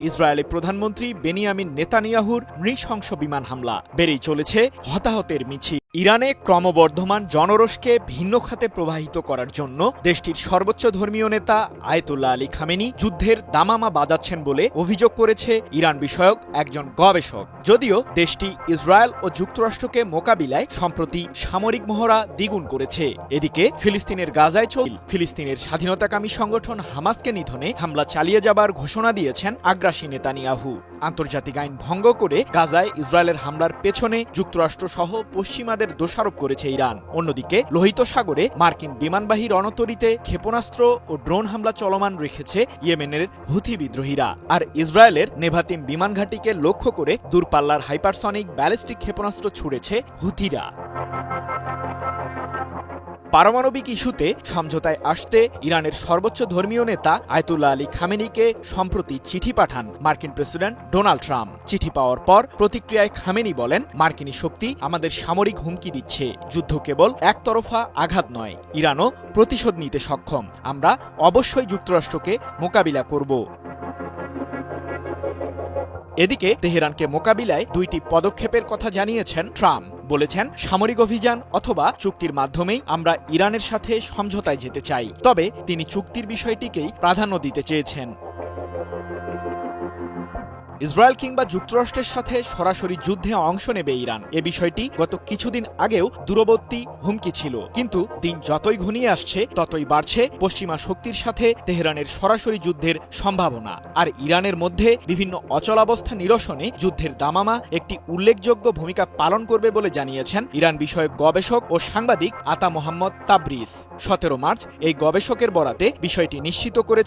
Israeli প্রধানমন্ত্রী Benjamin নেতানিয়াহুর নৃশংস বিমান হামলা। বেড়েই চলেছে হতাহতের মিছিল। ইরানে ক্রমবর্ধমান জনরোষকে ভিন্ন খাতে প্রবাহিত করার জন্য দেশটির সর্বোচ্চ ধর্মীয় নেতা আয়তুল্লাহ আলী খামেনি যুদ্ধের দামামা বাজাচ্ছেন বলে অভিযোগ করেছে ইরান বিষয়ক একজন গবেষক। যদিও দেশটি ইসরায়েল ও যুক্তরাষ্ট্রকে মোকাবিলায় সম্প্রতি সামরিক মহড়া দ্বিগুণ করেছে। এদিকে ফিলিস্তিনের গাজায় চল ফিলিস্তিনের স্বাধীনতাকামী সংগঠন হামাসকে নিধনে হামলা চালিয়ে যাবার ঘোষণা দিয়েছেন আগ্রাসী নেতানিয়াহু। আন্তর্জাতিক আইন ভঙ্গ করে গাজায় ইসরায়েলের হামলার পেছনে যুক্তরাষ্ট্র সহ পশ্চিমাদের দোষারোপ করেছে ইরান। অন্যদিকে, লোহিত সাগরে মার্কিন বিমানবাহী রণতরীতে ক্ষেপণাস্ত্র ও ড্রোন হামলা চলমান রেখেছে ইয়েমেনের হুথি বিদ্রোহীরা। আর ইসরায়েলের নেভাতিম বিমান ঘাঁটিকে লক্ষ্য করে দূরপাল্লার হাইপারসনিক ব্যালিস্টিক ক্ষেপণাস্ত্র ছুড়েছে হুথিরা। পারমাণবিক ইস্যুতে সমঝোতায় আসতে ইরানের সর্বোচ্চ ধর্মীয় নেতা আয়তুল্লাহ আলী খামেনিকে সম্প্রতি চিঠি পাঠান মার্কিন প্রেসিডেন্ট ডোনাল্ড ট্রাম্প। চিঠি পাওয়ার পর প্রতিক্রিয়ায় খামেনি বলেন, মার্কিনী শক্তি আমাদের সামরিক হুমকি দিচ্ছে। যুদ্ধ কেবল একতরফা আঘাত নয়, ইরানও প্রতিশোধ নিতে সক্ষম। আমরা অবশ্যই যুক্তরাষ্ট্রকে মোকাবিলা করব। এদিকে তেহরানকে মোকাবিলায় দুইটি পদক্ষেপের কথা জানিয়েছেন ট্রাম্প। বলেছেন, সামরিক অভিযান অথবা চুক্তির মাধ্যমেই আমরা ইরানের সাথে সমঝোতায় যেতে চাই। তবে তিনি চুক্তির বিষয়টিকেই প্রাধান্য দিতে চেয়েছেন। ইসরায়েল কিংবা যুক্তরাষ্ট্রের সাথে সরাসরি যুদ্ধে অংশ নেবে ইরান। এ বিষয়টি গত কিছুদিন আগেও দূরবর্তী হুমকি ছিল। কিন্তু দিন যতই ঘনিয়ে আসছে, ততই বাড়ছে পশ্চিমা শক্তির সাথে তেহরানের সরাসরি যুদ্ধের সম্ভাবনা। আর ইরানের মধ্যে বিভিন্ন অচলাবস্থা নিরসনে যুদ্ধের দামামা একটি উল্লেখযোগ্য ভূমিকা পালন করবে বলে জানিয়েছেন ইরান বিষয়ক গবেষক ও সাংবাদিক আতা মোহাম্মদ তাবরিজ। সতেরো মার্চ এই গবেষকের বরাতে বিষয়টি নিশ্চিত করে